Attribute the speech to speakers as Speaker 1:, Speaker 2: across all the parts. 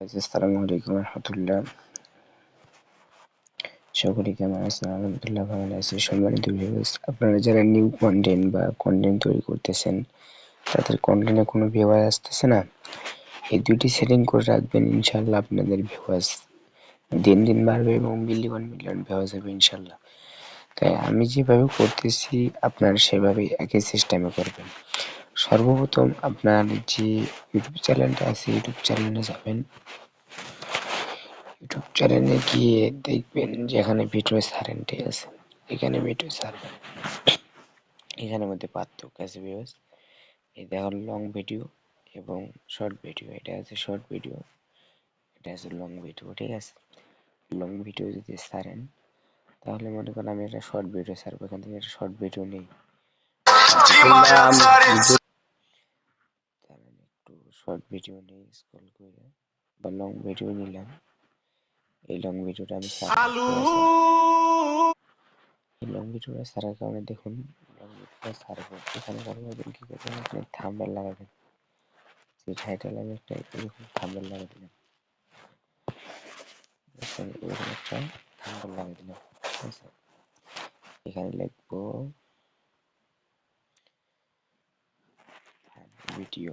Speaker 1: আসসালামু সকলে কেমন আছেন আলহামদুলিল্লাহ ভালো আছি সম্মানিত ভিউয়ার্স আপনারা যারা নিউ কন্টেন্ট বা কন্টেন্ট তৈরি করতেছেন তাদের কন্টেন্টে কোনো ভিউয়ার আসতেছে না এই দুটি সেটিং করে রাখবেন ইনশাল্লাহ আপনাদের ভিউয়ার্স দিন দিন বাড়বে এবং মিলিয়ন মিলিয়ন ভিউয়ার্স হবে ইনশাল্লাহ তাই আমি যেভাবে করতেছি আপনারা সেভাবেই একই সিস্টেমে করবেন সর্বপ্রথম আপনার যে ইউটিউব চ্যানেলটা আছে ইউটিউব চ্যানেলে যাবেন। ইউটিউব চ্যানেলে গিয়ে দেখবেন যে এখানে ভিডিও ঠিক আছে এখানে ভিডিও ছাড়বেন এখানের মধ্যে পার্থক্য আছে ভিউস এই দেখো লং ভিডিও এবং শর্ট ভিডিও এটা আছে শর্ট ভিডিও এটা আছে লং ভিডিও ঠিক আছে? লং ভিডিও যদি ছাড়েন তাহলে মনে করেন আমি একটা শর্ট ভিডিও ছাড়বো এখান থেকে একটা শর্ট ভিডিও নেই। শর্ট ভিডিও নেই স্ক্রল করে বা লং ভিডিও নিলাম এই লং ভিডিওটা আমি এই লং ভিডিওটা ছাড়ার কারণে দেখুন লং ভিডিওটা ছাড়বো এখানে করবেন কি করবেন আপনি থাম্বনেল লাগাবেন। যে টাইটেল আমি একটা এরকম থাম্বনেল লাগিয়ে দিলাম। এরকম একটা থাম্বনেল লাগিয়ে দিলাম ঠিক আছে? এখানে লিখব ভিডিও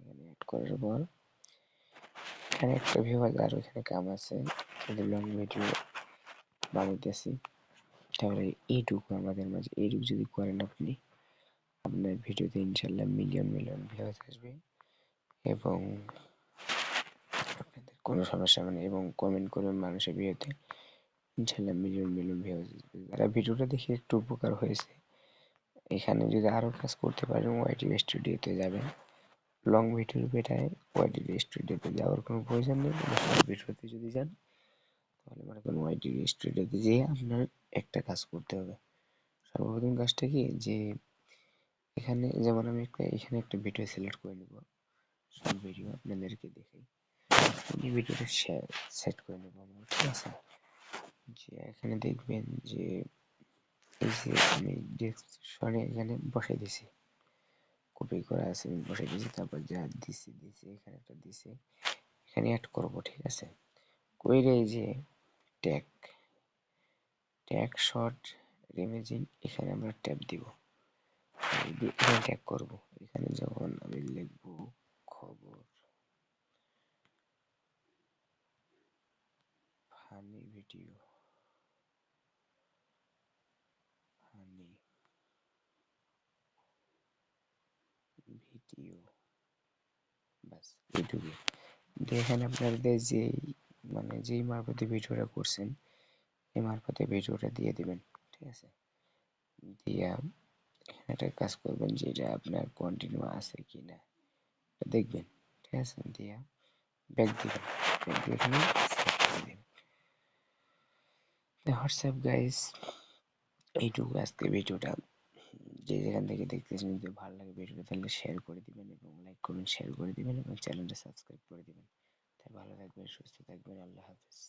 Speaker 1: করার পর এখানে একটা ভিউয়ার আর ওখানে কাম আছে। কিন্তু লং ভিডিও বানাইতেছি। তাহলে এইটুকু আমাদের মাঝে। এইটুকু যদি করেন আপনি, আপনার ভিডিওতে ইনশাল্লাহ মিলিয়ন মিলিয়ন ভিউজ আসবে। এবং আপনাদের কোনো সমস্যা হবে না। এবং কমেন্ট করবেন মানুষের ভিডিওতে, ইনশাল্লাহ মিলিয়ন মিলিয়ন ভিউজ আসবে। যারা ভিডিওটা দেখে একটু উপকার হয়েছে, এখানে যদি আরও কাজ করতে পারেন ওয়াইটি স্টুডিওতে যাবেন। লং ভিডিওর বেটায় ওয়াইটি স্টুডিওতে যাওয়ার কোনো প্রয়োজন নেই। শর্ট ভিডিওতে যদি যান, তাহলে মনে করেন ওয়াইটি স্টুডিওতে যেয়ে আপনার একটা কাজ করতে হবে। সর্বপ্রথম কাজটা কি? যে এখানে যেমন আমি একটা, এখানে একটা ভিডিও সিলেক্ট করে নিব। শর্ট ভিডিও আপনাদেরকে দেখাই। এই ভিডিওটা সেট করে নেব ঠিক আছে? যে এখানে দেখবেন যে এই যে আমি ডেস্কশনে এখানে বসে দিছি কপি করা আছে, আমি বসে দিছি তারপর যা দিছি দিছি, এখানে একটা দিছি, এখানে অ্যাড করব, ঠিক আছে? এই যে ট্যাগ ট্যাগ শর্ট ইমেজিং এখানে আমরা ট্যাব দিব এখানে ট্যাগ করব, এখানে যখন আমি লিখব খবর ফানি ভিডিও ফানি ভিডিও বাস এইটুকু দেখেন আপনাদের যেই মানে যেই মারফতে ভিডিওটা করছেন, এই মারফতে ভিডিওটা দিয়ে দিবেন, ঠিক আছে? দিয়া এখানে একটা কাজ করবেন যে, এটা আপনার কন্টিনিউ আছে কিনা দেখবেন, ঠিক আছে? দিয়া ব্যাক দিবেন হোয়াটসঅ্যাপ গাইস এইটুকু আজকে ভিডিওটা। যে যেখান থেকে দেখতেছেন যদি ভালো লাগে ভিডিওটা তাহলে শেয়ার করে দিবেন এবং লাইক করবেন শেয়ার করে দিবেন এবং চ্যানেলটা সাবস্ক্রাইব করে দিবেন। তাই ভালো থাকবেন, সুস্থ থাকবেন, আল্লাহ হাফেজ।